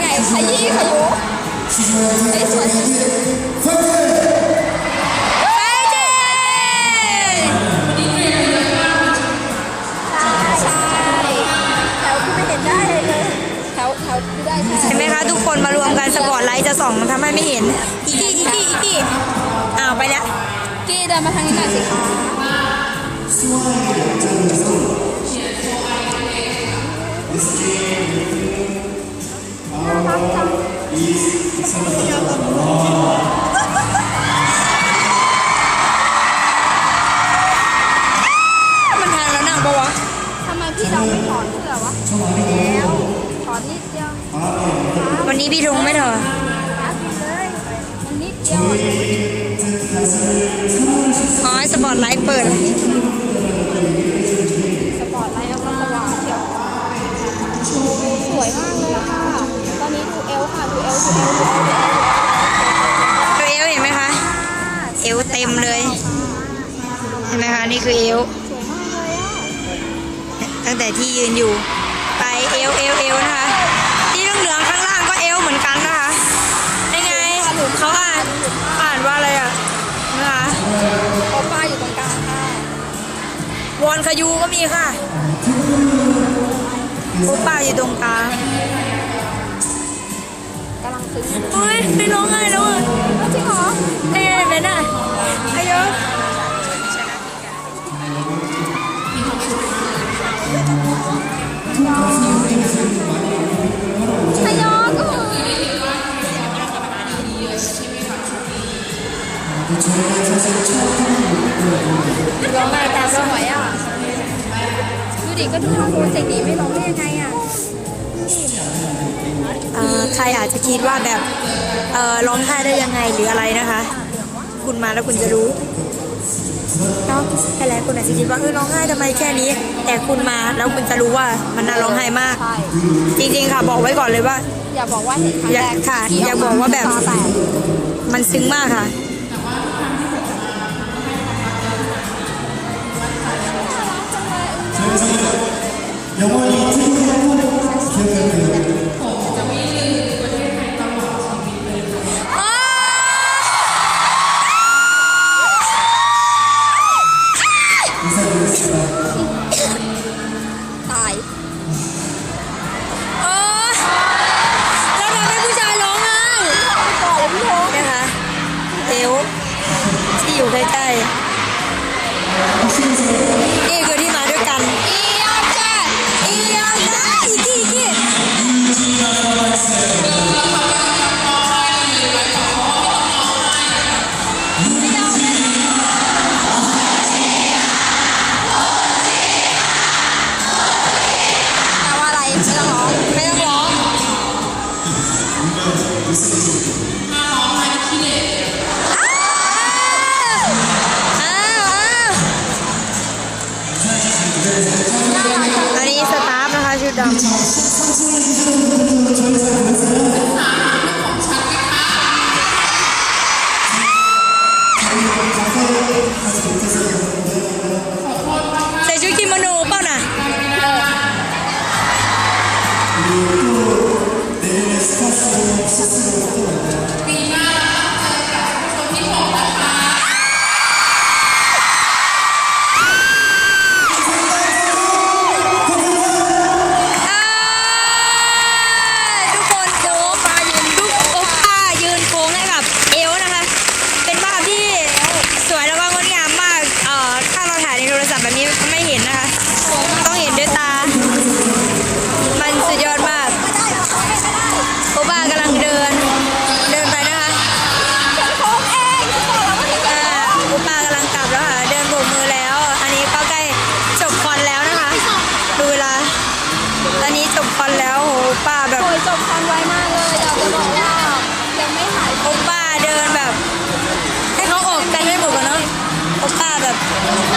ขยี้ขยุไอ้สวยไปเจใช่แถวที่ไม่เห็นได้เลยแถวแถวที่ได้ใช่เห็นไหมคะทุกคนมารวมกันสปอตไลท์จะส่องทำให้ไม่เห็นอีกกี้อีกกี้อีกกี้อ้าวไปแล้วกี้เดินมาทางนี้หน่อยสิคะน่ารักจัง มันทางแล้วนั่งปะวะ ทำไมพี่เราไม่ถอนเสื้อวะแล้วถอนนิดเดียววันนี้พี่ธงไม่เถอะนะเลยมันนิดเดียวอ๋อสปอตไลท์เปิด นไหมคะ นี่คือเอวสวยมากเลยอะตั้งแต่ที่ยืนอยู่ ไปเอวเอวเอวนะคะที่เหลืองๆข้างล่างก็เอวเหมือนกันนะคะได้ไงเขาอ่านอ่านว่าอะไรอะนะคะโอป้าอยู่ตรงกลางค่ะวอนขยูก็มีค่ะโอป้าอยู่ตรงกลางกำลังซึ้งเฮ้ยไปร้องไห้แล้วอะจริงเหรอเอ้ยเบนอะ ดูดิก็ดูทำโปรเจกต์นี้ไม่ร้องได้ยังไงอะอ่าใครอาจจะคิดว่าแบบเอ่อร้องไห้ได้ยังไงหรืออะไรนะคะ คุณมาแล้วคุณจะรู้เนาะหลายๆคนอาจจะคิดว่าเออร้องไห้ทำไมแค่นี้ แต่คุณมาแล้วคุณจะรู้ว่ามันน่าร้องไห้มาก ใช่จริงๆค่ะบอกไว้ก่อนเลยว่า อย่าบอกว่าเห็นครั้งอย่าแรกค่ะที่อย่าบอกว่าแบบตแตกมันซึ้งมากค่ะ ตาย โอ้แล้วทำให้ผู้ชายร้องไห้ก่อนเลยพี่โทนะคะเอวที่อยู่ใกล้ๆ อ้าวอ้าวอันนี้สตาฟนะคะชุดดำ Thank you.